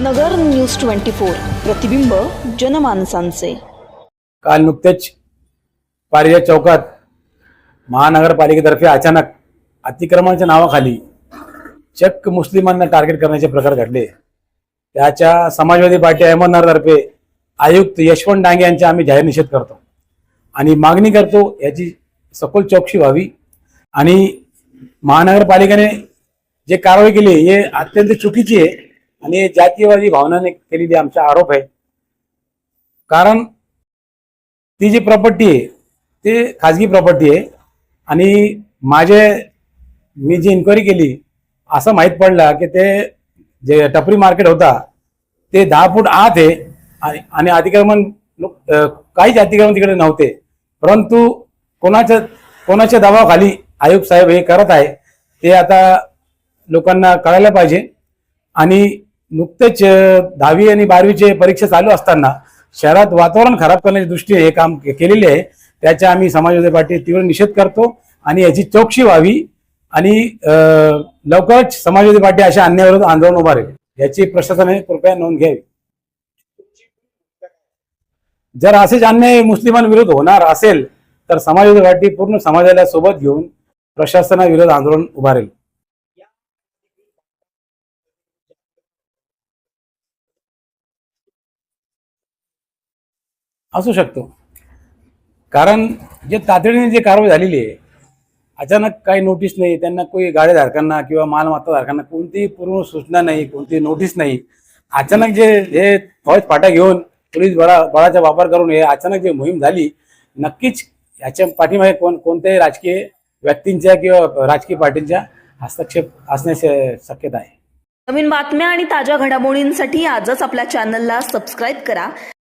नगर news twenty four. प्रतिबिंब जनमानसांचे. काल नुकतेच पारिजात चौकात महानगरपालिकेतर्फे अचानक अतिक्रमणाच्या नावाखाली चक्क मुस्लिमांना टार्गेट करण्याचे प्रकार घडले. त्याच्या समाजवादी पार्टी अहमदनगरतर्फे आयुक्त यशवंत डांगे यांचा आम्ही जाहीर निषेध करतो. आणि मागणी करतो याची सखोल चौकशी व्हावी. आणि महानगरपालिकेने जे कारवाई केली हे अत्यंत चुकीची आहे. आणि जातीयवादी भावनाने केलेली आमचा आरोप आहे. कारण ती जी प्रॉपर्टी आहे ते खाजगी प्रॉपर्टी आहे आणि माझे मी जी इन्क्वायरी केली असं माहीत पडलं की ते जे टपरी मार्केट होता ते दहा फूट आत आहे आणि अतिक्रमण काहीच अतिक्रमण तिकडे नव्हते. परंतु कोणाच्या कोणाच्या दबावाखाली आयुक्त साहेब हे करत आहे ते आता लोकांना कळायला पाहिजे. आणि नुकतेच दहावी आणि बारावीचे परीक्षा चालू असताना शहरात वातावरण खराब करण्याच्या दृष्टीने हे काम केलेले आहे. त्याच्या आम्ही समाजवादी पार्टी तीव्र निषेध करतो आणि याची चौकशी व्हावी आणि लवकरच समाजवादी पार्टी अशा अन्यायाविरुद्ध आंदोलन उभारेल याची प्रशासनाने कृपया नोंद घ्यावी. जर असेच अन्याय मुस्लिमांविरुद्ध होणार असेल तर समाजवादी पार्टी पूर्ण समाजाला सोबत घेऊन प्रशासनाविरुद्ध आंदोलन उभारेल असू शकतो. कारण जे तातडीने जी कारवाई झालेली आहे अचानक काही नोटीस नाही त्यांना कोणी गाड्याधारकांना किंवा मालमत्ताधारकांना कोणतीही पूर्ण सूचना नाही कोणती नोटीस नाही. अचानक जे हे फौज फाटा घेऊन पोलीस बळा बळाचा वापर करून हे अचानक जे मोहीम झाली नक्कीच याच्या पाठीमागे कोण कोणत्याही राजकीय व्यक्तींच्या किंवा राजकीय पार्टींच्या हस्तक्षेप असण्याची शक्यता आहे. नवीन बातम्या आणि ताज्या घडामोडींसाठी आजच आपल्या चॅनलला सबस्क्राईब करा.